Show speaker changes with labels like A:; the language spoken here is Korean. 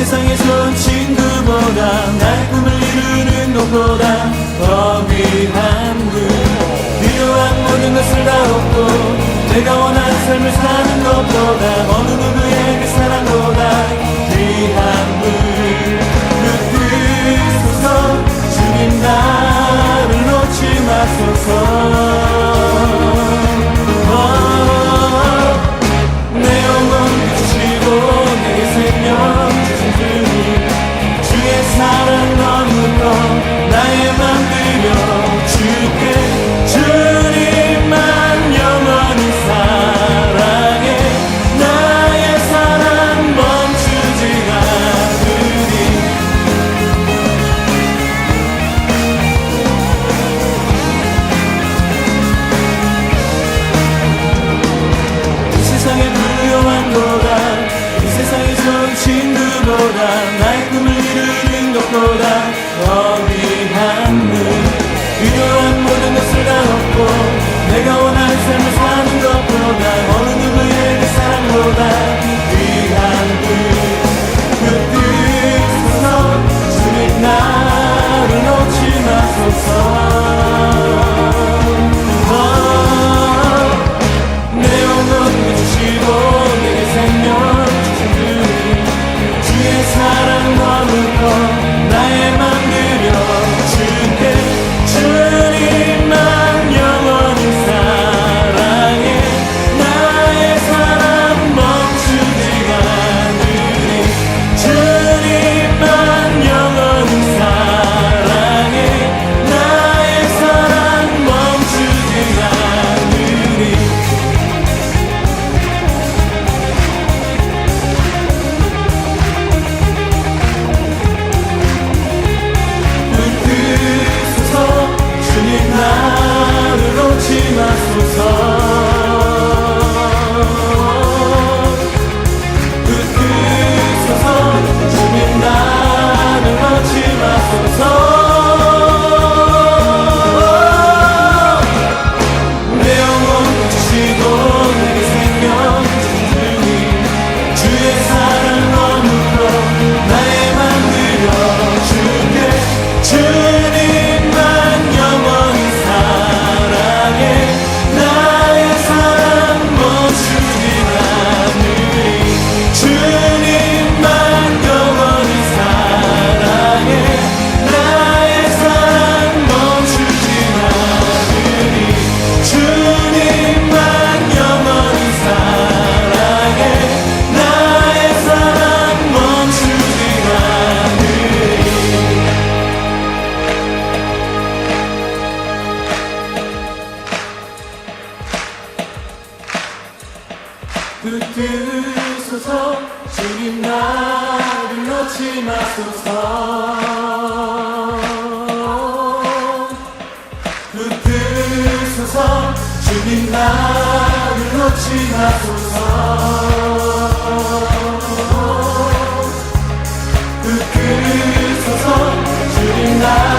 A: 세상에선 친구보다 날 꿈을 이루는 것보다 더 귀한 분. 필요한 모든 것을 다 얻고 내가 원하는 삶을 사는 것보다 어느 누구에게 사랑보다 귀한 분. 그 높으소서 주님 나를 놓지 마소서. 들으소서. 주님 나를 놓지 마소서. 붙들소서. 주님 나를 놓지 마소서. 붙들소서. 주님 나